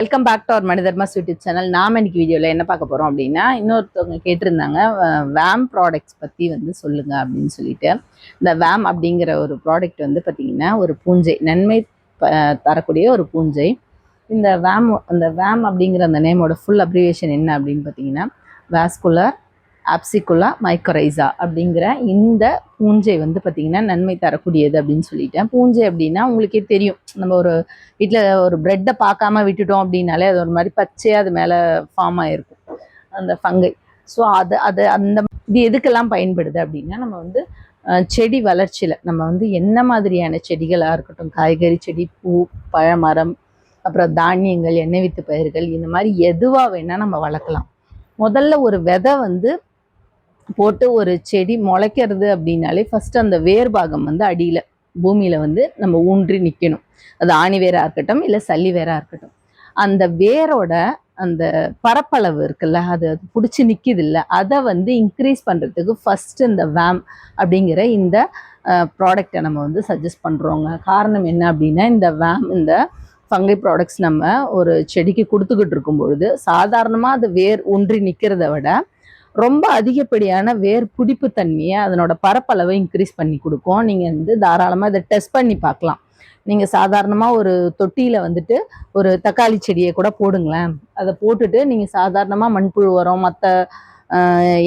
Welcome back to our மனிதர்மா YouTube channel நாம இன்னைக்கு வீடியோவில் என்ன பார்க்க போகிறோம் அப்படின்னா இன்னொருத்தவங்க கேட்டிருந்தாங்க வேம் ப்ராடக்ட்ஸ் பற்றி வந்து சொல்லுங்கள் அப்படின்னு சொல்லிட்டு. இந்த வேம் அப்படிங்கிற ஒரு ப்ராடக்ட் வந்து பார்த்திங்கன்னா ஒரு பூஞ்சை நன்மை தரக்கூடிய ஒரு பூஞ்சை. இந்த வேம் அந்த வேம் அப்படிங்கிற அந்த நேமோட ஃபுல் அப்ரிவேஷன் என்ன அப்படின்னு பார்த்தீங்கன்னா வேஸ்குலர் ஆப்சிகுலா மைக்ரோரைசா அப்படிங்கிற இந்த பூஞ்சை வந்து பார்த்திங்கன்னா நன்மை தரக்கூடியது அப்படின்னு சொல்லிட்டேன். பூஞ்சை அப்படின்னா உங்களுக்கே தெரியும். நம்ம ஒரு வீட்டில் ஒரு ப்ரெட்டை பார்க்காம விட்டுட்டோம் அப்படின்னாலே அது ஒரு மாதிரி பச்சையாக அது மேலே ஃபார்ம் ஆகிருக்கும் அந்த ஃபங்கை ஸோ அது அது அந்த இது எதுக்கெல்லாம் பயன்படுது அப்படின்னா நம்ம வந்து செடி வளர்ச்சியில் நம்ம வந்து என்ன மாதிரியான செடிகளாக இருக்கட்டும் காய்கறி செடி பூ பழமரம் அப்புறம் தானியங்கள் எண்ணெய் வித்து பயிர்கள் இந்த மாதிரி எதுவாக வேணால் நம்ம வளர்க்கலாம். முதல்ல ஒரு விதை வந்து போட்டு ஒரு செடி முளைக்கிறது அப்படின்னாலே ஃபஸ்ட்டு அந்த வேர் பாகம் வந்து அடியில் பூமியில் வந்து நம்ம ஊன்றி நிற்கணும் அது ஆணி வேராக இருக்கட்டும் இல்லை சல்லி வேராக இருக்கட்டும். அந்த வேரோட அந்த பரப்பளவு இருக்குல்ல அது அது பிடிச்சி நிற்கிது இல்லை அதை வந்து இன்க்ரீஸ் பண்ணுறதுக்கு ஃபஸ்ட்டு இந்த வேம் அப்படிங்கிற இந்த ப்ராடக்டை நம்ம வந்து சஜஸ்ட் பண்ணுறோங்க காரணம் என்ன அப்படின்னா இந்த வேம் இந்த ஃபங்கை ப்ராடக்ட்ஸ் நம்ம ஒரு செடிக்கு கொடுத்துக்கிட்டு இருக்கும் பொழுது சாதாரணமாக அது வேர் ஊன்றி நிற்கிறத விட ரொம்ப அதிகப்படியான வேர் பிடிப்பு தன்மையை அதனோட பரப்பளவை இன்க்ரீஸ் பண்ணி கொடுக்கும். நீங்கள் வந்து தாராளமாக இதை டெஸ்ட் பண்ணி பார்க்கலாம். நீங்கள் சாதாரணமாக ஒரு தொட்டியில் வந்துட்டு ஒரு தக்காளி செடியை கூட போடுங்களேன். அதை போட்டுட்டு நீங்கள் சாதாரணமாக மண்புழு உரம் மற்ற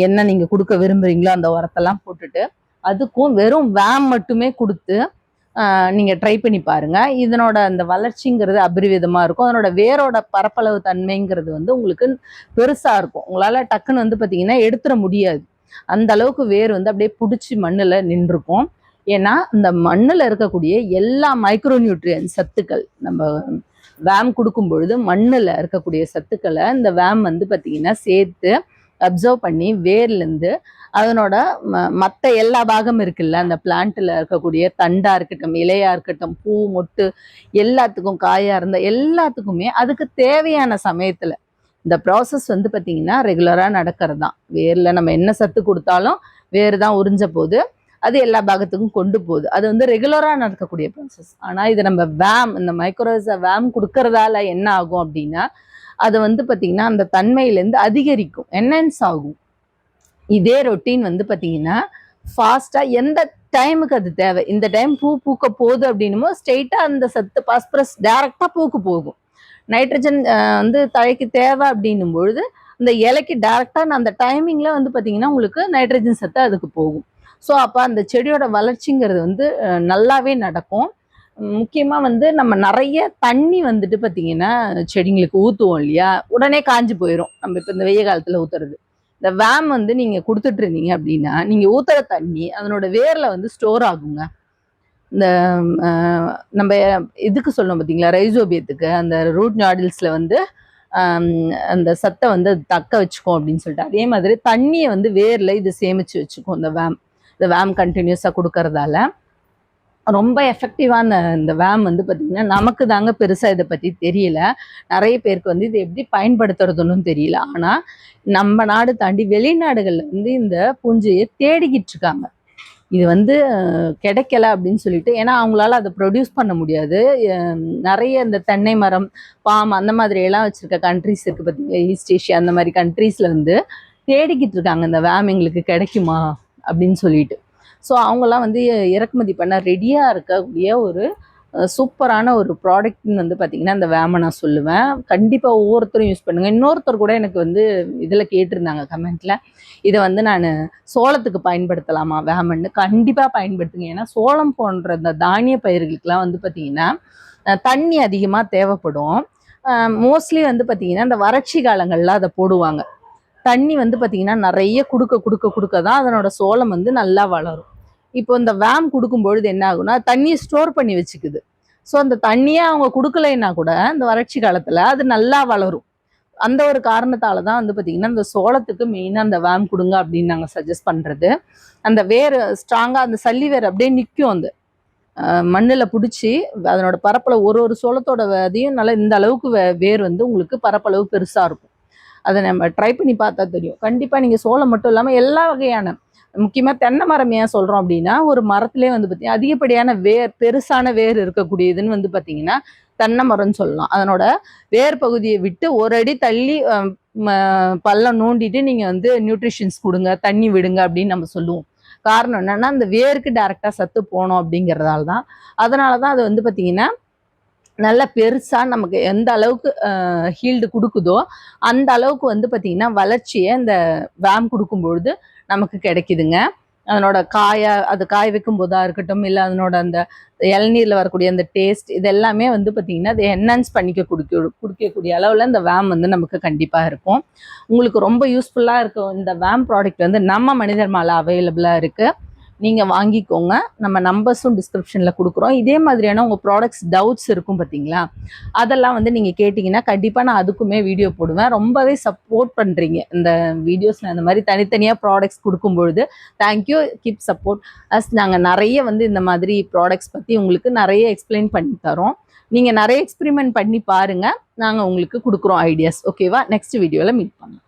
என்ன நீங்கள் கொடுக்க விரும்புகிறீங்களோ அந்த உரத்தெல்லாம் போட்டுட்டு அதுக்கும் வெறும் வேம் மட்டுமே கொடுத்து நீங்கள் ட்ரை பண்ணி பாருங்கள் இதனோட அந்த வளர்ச்சிங்கிறது அபரிவிதமாக இருக்கும். அதனோட வேரோட பரப்பளவு தன்மைங்கிறது வந்து உங்களுக்கு பெருசாக இருக்கும். உங்களால் டக்குன்னு வந்து பார்த்தீங்கன்னா எடுத்துட முடியாது. அந்த அளவுக்கு வேர் வந்து அப்படியே பிடிச்சி மண்ணில் நின்றுருக்கும் ஏன்னா இந்த மண்ணில் இருக்கக்கூடிய எல்லா மைக்ரோ நியூட்ரியன் சத்துக்கள் நம்ம வேம் கொடுக்கும் பொழுது மண்ணில் இருக்கக்கூடிய சத்துக்களை இந்த வேம் வந்து பார்த்தீங்கன்னா சேர்த்து அப்சர்வ் பண்ணி வேர்லேருந்து அதனோட மற்ற எல்லா பாகம் இருக்குல்ல அந்த பிளான்ட்டில் இருக்கக்கூடிய தண்டாக இருக்கட்டும் இலையாக இருக்கட்டும் பூ மொட்டு எல்லாத்துக்கும் காயாக இருந்த எல்லாத்துக்குமே அதுக்கு தேவையான சமயத்தில் இந்த ப்ராசஸ் வந்து பார்த்திங்கன்னா ரெகுலராக நடக்கிறது தான் வேரில் நம்ம என்ன சத்து கொடுத்தாலும் வேர் தான் உறிஞ்ச போது அது எல்லா பாகத்துக்கும் கொண்டு போகுது. அது வந்து ரெகுலராக நடக்கக்கூடிய ப்ராசஸ் ஆனால் இது நம்ம வேம் இந்த மைக்ரோவேஸை வேம் கொடுக்கறதால என்ன ஆகும் அப்படின்னா அது வந்து பார்த்திங்கன்னா அந்த தன்மையிலேருந்து அதிகரிக்கும். என்ஹான்ஸ் ஆகும்? இதே ரொட்டீன் வந்து பார்த்தீங்கன்னா ஃபாஸ்ட்டாக எந்த டைமுக்கு அது தேவை? இந்த டைம் பூ பூக்க போகுது அப்படின்னுமோ ஸ்ட்ரெயிட்டாக அந்த சத்து பாஸ்பரஸ் டேரெக்டாக பூக்கு போகும். நைட்ரஜன் வந்து தழைக்கு தேவை அப்படின்னும் பொழுது இந்த இலைக்கு டேரெக்டாக அந்த டைமிங்கில் வந்து பார்த்தீங்கன்னா உங்களுக்கு நைட்ரஜன் சத்து அதுக்கு போகும். ஸோ அப்போ அந்த செடியோட வளர்ச்சிங்கிறது வந்து நல்லாவே நடக்கும். முக்கியமாக வந்து நம்ம நிறைய தண்ணி வந்துட்டு பார்த்தீங்கன்னா செடிங்களுக்கு ஊற்றுவோம் இல்லையா? உடனே காஞ்சி போயிடும் நம்ம இப்போ இந்த வெய்ய காலத்தில் ஊற்றுறது இந்த வேம் வந்து நீங்கள் கொடுத்துட்டு இருந்தீங்க அப்படின்னா நீங்கள் ஊற்றுற தண்ணி அதனோட வேரில் வந்து ஸ்டோர் ஆகுங்க. இந்த நம்ம இதுக்கு சொல்லணும் பார்த்தீங்களா ரைசோபியத்துக்கு. அந்த ரூட் நாடில்ஸில் வந்து அந்த சத்தை வந்து அது தக்க வச்சுக்கும் அப்படின்னு சொல்லிட்டு. அதே மாதிரி தண்ணியை வந்து வேரில் இது சேமித்து வச்சுக்கும் இந்த வேம். இந்த வேம் கண்டினியூஸாக கொடுக்கறதால. ரொம்ப எஃபெக்டிவான இந்த வேம் வந்து பார்த்திங்கன்னா நமக்கு தாங்க பெருசாக இதை பற்றி தெரியல. நிறைய பேருக்கு வந்து இது எப்படி பயன்படுத்துறதுன்னு தெரியல. ஆனால் நம்ம நாடு தாண்டி வெளிநாடுகளில் வந்து இந்த பூஞ்சையை தேடிக்கிட்டு இருக்காங்க. இது வந்து கிடைக்கல அப்படின்னு சொல்லிட்டு ஏன்னா அவங்களால அதை ப்ரொடியூஸ் பண்ண முடியாது. நிறைய இந்த தென்னை மரம் பாம் அந்த மாதிரி எல்லாம் வச்சுருக்க கண்ட்ரிஸ் இருக்குது பார்த்தீங்களா ஈஸ்ட் ஏஷியா அந்த மாதிரி கண்ட்ரீஸில் வந்து தேடிக்கிட்டு இருக்காங்க. இந்த வேம் எங்களுக்கு கிடைக்குமா? அப்படின்னு சொல்லிட்டு. ஸோ அவங்கெல்லாம் வந்து இறக்குமதி பண்ண ரெடியாக இருக்கக்கூடிய ஒரு சூப்பரான ஒரு ப்ராடக்ட்னு வந்து பார்த்திங்கன்னா இந்த வேமை நான் சொல்லுவேன். கண்டிப்பாக ஒவ்வொருத்தரும் யூஸ் பண்ணுங்கள் இன்னொருத்தர் கூட எனக்கு வந்து இதில் கேட்டிருந்தாங்க கமெண்ட்டில் இதை வந்து நான் சோளத்துக்கு பயன்படுத்தலாமா? வேமன்னு கண்டிப்பாக பயன்படுத்துங்க. ஏன்னா சோளம் போன்ற இந்த தானிய பயிர்களுக்கெல்லாம் வந்து பார்த்திங்கன்னா தண்ணி அதிகமாக தேவைப்படும். மோஸ்ட்லி வந்து பார்த்திங்கன்னா இந்த வறட்சி காலங்களில் அதை போடுவாங்க. தண்ணி வந்து பார்த்திங்கன்னா நிறைய கொடுக்க கொடுக்க கொடுக்க தான் அதனோட சோளம் வந்து நல்லா வளரும். இப்போ இந்த வேம் கொடுக்கும் பொழுது என்ன ஆகும்னா தண்ணியை ஸ்டோர் பண்ணி வச்சுக்குது. ஸோ அந்த தண்ணியை அவங்க கொடுக்கலைன்னா கூட இந்த வறட்சி காலத்தில் அது நல்லா வளரும். அந்த ஒரு காரணத்தால தான் வந்து பார்த்திங்கன்னா இந்த சோளத்துக்கு மெயினாக அந்த வேம் கொடுங்க அப்படின்னு நாங்கள் சஜஸ்ட் பண்ணுறது அந்த வேர் ஸ்ட்ராங்காக அந்த சல்லி வேர் அப்படியே நிற்கும் அந்த மண்ணில் பிடிச்சி அதனோட பரப்பளவு ஒரு ஒரு சோளத்தோட அதையும் நல்லா இந்த அளவுக்கு வே- வேர் வந்து உங்களுக்கு பரப்பளவு பெருசாக இருக்கும். அதை நம்ம ட்ரை பண்ணி பார்த்தா தெரியும். கண்டிப்பாக நீங்கள் சோளம் மட்டும் இல்லாமல் எல்லா வகையான முக்கியமாக தென்னை மரம் ஏன் சொல்கிறோம் அப்படின்னா ஒரு மரத்துலேயே வந்து பார்த்தீங்கன்னா அதிகப்படியான வேர் பெருசான வேர் இருக்கக்கூடியதுன்னு வந்து பார்த்தீங்கன்னா தென்னை மரம்னு சொல்லலாம். அதனோட வேர் பகுதியை விட்டு ஒரு அடி தள்ளி பள்ளம் நோண்டிட்டு நீங்கள் வந்து நியூட்ரிஷன்ஸ் கொடுங்க தண்ணி விடுங்க அப்படின்னு நம்ம சொல்லுவோம். காரணம் என்னன்னா அந்த வேருக்கு டைரெக்டாக சத்து போகணும் அப்படிங்கிறதால தான். அதனால தான் அது வந்து பார்த்தீங்கன்னா நல்ல பெருசாக நமக்கு எந்த அளவுக்கு ஹீல்டு கொடுக்குதோ அந்த அளவுக்கு வந்து பார்த்திங்கன்னா வளர்ச்சியை இந்த வேம் கொடுக்கும் பொழுது நமக்கு கிடைக்குதுங்க. அதனோட காயை அது காய வைக்கும் போதாக இருக்கட்டும் இல்லை அதனோட அந்த இளநீரில் வரக்கூடிய அந்த டேஸ்ட் இது எல்லாமே வந்து பார்த்திங்கன்னா அதை என்ஹான்ஸ் பண்ணிக்க குடிக்க குடிக்கக்கூடிய அளவில் இந்த வேம் வந்து நமக்கு கண்டிப்பாக இருக்கும். உங்களுக்கு ரொம்ப யூஸ்ஃபுல்லாக இருக்கும் இந்த வேம் ப்ராடக்ட் வந்து நம்ம மனிதர் மாலை அவைலபிளாக இருக்குது நீங்கள் வாங்கிக்கோங்க. நம்ம நம்பர்ஸும் டிஸ்கிரிப்ஷனில் கொடுக்குறோம். இதே மாதிரியான உங்கள் ப்ராடக்ட்ஸ் டவுட்ஸ் இருக்கும் பார்த்தீங்களா அதெல்லாம் வந்து நீங்கள் கேட்டிங்கன்னா கண்டிப்பாக நான் அதுக்குமே வீடியோ போடுவேன். ரொம்பவே சப்போர்ட் பண்ணுறீங்க இந்த வீடியோஸில் அந்த மாதிரி தனித்தனியாக products கொடுக்கும்பொழுது thank you keep support us நாங்கள் நிறைய வந்து இந்த மாதிரி ப்ராடக்ட்ஸ் பற்றி உங்களுக்கு நிறைய எக்ஸ்பிளைன் பண்ணி தரோம். நீங்கள் நிறைய எக்ஸ்பிரிமெண்ட் பண்ணி பாருங்கள் நாங்கள் உங்களுக்கு கொடுக்குறோம் ஐடியாஸ் ஓகேவா நெக்ஸ்ட் வீடியோவில் மீட் பண்ணலாம்.